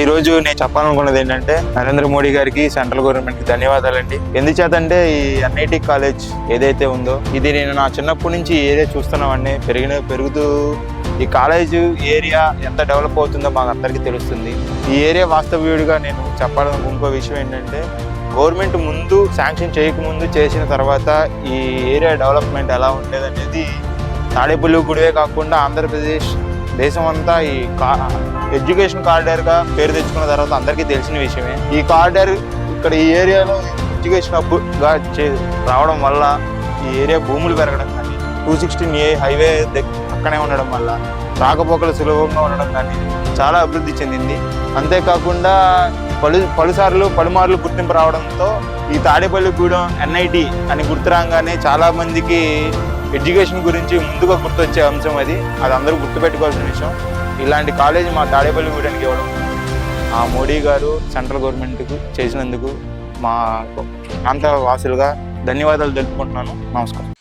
ఈ రోజు నేను చెప్పాలనుకున్నది ఏంటంటే నరేంద్ర మోడీ గారికి సెంట్రల్ గవర్నమెంట్కి ధన్యవాదాలండి. ఎందుచేతంటే ఈ ఎన్ఐటి కాలేజ్ ఏదైతే ఉందో ఇది నేను నా చిన్నప్పటి నుంచి ఏరియా చూస్తున్నామండి పెరిగిన పెరుగుతూ ఈ కాలేజ్ ఏరియా ఎంత డెవలప్ అవుతుందో మాకు అందరికీ తెలుస్తుంది. ఈ ఏరియా వాస్తవ్యుడిగా నేను చెప్పాలని ఇంకో విషయం ఏంటంటే గవర్నమెంట్ ముందు శాంక్షన్ చేయకముందు చేసిన తర్వాత ఈ ఏరియా డెవలప్మెంట్ ఎలా ఉండేది అనేది తాడేపల్లి గుడివే కాకుండా ఆంధ్రప్రదేశ్ దేశం అంతా ఈ కా ఎడ్యుకేషన్ కారిడార్గా పేరు తెచ్చుకున్న తర్వాత అందరికీ తెలిసిన విషయమే. ఈ కారిడార్ ఇక్కడ ఈ ఏరియాలో ఎడ్యుకేషన్ హబ్గా చే రావడం వల్ల ఈ ఏరియా భూములు పెరగడం కానీ టూ సిక్స్టీన్ ఏ హైవే పక్కనే ఉండడం వల్ల రాకపోకలు సులభంగా ఉండడం కానీ చాలా అభివృద్ధి చెందింది. అంతేకాకుండా పలు పలుసార్లు పలుమార్లు గుర్తింపు రావడంతో ఈ తాడేపల్లిగూడెం ఎన్ఐటి అని గుర్తు రాగానే ఎడ్యుకేషన్ గురించి ముందుగా గుర్తొచ్చే అంశం అది. అది అందరూ గుర్తుపెట్టుకోవాల్సిన విషయం. ఇలాంటి కాలేజీ మా తాడేపల్లి తాడేపల్లిగూడెనికి ఇవ్వడం. ఆ మోడీ గారు సెంట్రల్ గవర్నమెంట్కు చేసినందుకు మా ప్రాంత వాసులుగా ధన్యవాదాలు తెలుపుకుంటున్నాను. నమస్కారం.